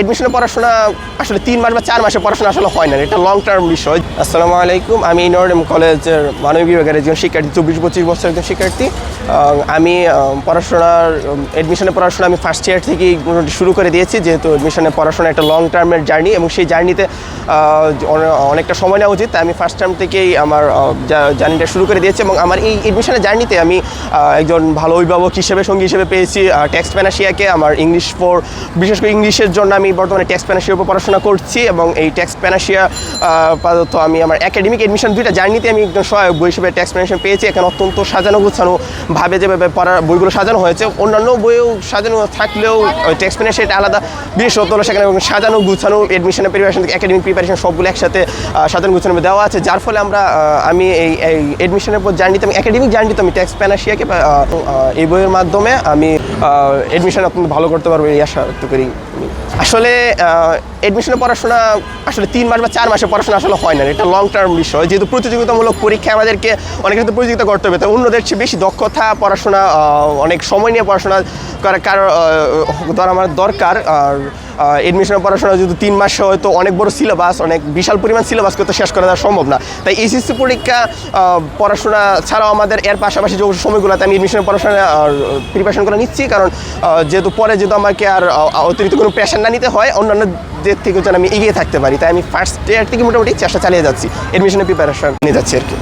এডমিশনের পড়াশোনা আসলে তিন মাস বা চার মাসে পড়াশোনা আসলে হয় না, এটা লং টার্ম বিষয়। আসসালামু আলাইকুম, আমি নরডেম কলেজের মানবিক বিভাগের একজন শিক্ষার্থী, চব্বিশ পঁচিশ বছর একজন শিক্ষার্থী। আমি পড়াশোনার এডমিশনের পড়াশোনা আমি ফার্স্ট ইয়ার থেকেই মোটামুটি শুরু করে দিয়েছি, যেহেতু এডমিশনের পড়াশোনা একটা লং টার্মের জার্নি এবং সেই জার্নিতে অনেকটা সময় নেওয়া উচিত। তাই আমি ফার্স্ট টার্ম থেকেই আমার জার্নিটা শুরু করে দিয়েছি এবং আমার এই এডমিশনের জার্নিতে আমি একজন ভালো অভিভাবক হিসেবে, সঙ্গী হিসেবে পেয়েছি টেক্সট প্যানাশিয়াকে আমার ইংলিশ ফোর বিশেষ করে ইংলিশের জন্য আমি বর্তমানে টেক্সট প্যানাশিয়ার উপর পড়াশোনা করছি এবং এই টেক্সট প্যানাশিয়া আপাতত আমি আমার একাডেমিক এডমিশন দুইটা জার্নিতে আমি একজন সহায়ক বই হিসেবে টেক্সট প্যানাশিয়া পেয়েছি। এখানে অত্যন্ত সাজানো গুছানো ভাবে যেভাবে পড়ার বইগুলো সাজানো হয়েছে, অন্যান্য বইও সাজানো থাকলেও টেক্সট প্যানাশিয়া এটা আলাদা বিশেষত্ব হলো সেখানে সাজানো গুছানো এডমিশনের প্রিপারেশন একাডেমিক প্রিপারেশন সবগুলো একসাথে সাজানো গুছানো দেওয়া আছে, যার ফলে আমরা আমি এই এই এডমিশনের উপর জার্নিতে আমি একাডেমিক জার্নিতে আমি টেক্সট প্যানাশিয়াকে এই বইয়ের মাধ্যমে আমি এডমিশন অত্যন্ত ভালো করতে পারব এই আশা ব্যক্ত করি আসলে এডমিশনের পড়াশোনা আসলে তিন মাস বা চার মাসে পড়াশোনা আসলে হয় না। এটা লং টার্ম বিষয়। যেহেতু প্রতিযোগিতামূলক পরীক্ষা আমাদেরকে অনেক ক্ষেত্রে প্রতিযোগিতা করতে হবে। তো অন্যদের চেয়ে বেশি দক্ষতা, পড়াশোনা অনেক সময় নিয়ে পড়াশোনা কারণ ধর আমার দরকার, আর এডমিশনের পড়াশোনা যেহেতু তিন মাস হয়তো অনেক বড় সিলেবাস অনেক বিশাল পরিমাণ সিলেবাসকে তো শেষ করা দেওয়া সম্ভব না। তাই এসএসসি পরীক্ষা পড়াশোনা ছাড়াও আমাদের এর পাশাপাশি যে সময়গুলোতে আমি এডমিশনের পড়াশোনা প্রিপারেশন করে নিচ্ছি, কারণ যেহেতু পরে যেহেতু আমাকে আর অতিরিক্ত কোনো প্রেশার না নিতে হয়, অন্যান্য দিক থেকে যেন আমি এগিয়ে থাকতে পারি। তাই আমি ফার্স্ট ইয়ার থেকে মোটামুটি চেষ্টা চালিয়ে যাচ্ছি এডমিশনের প্রিপারেশন নিয়ে যাচ্ছি আর কি।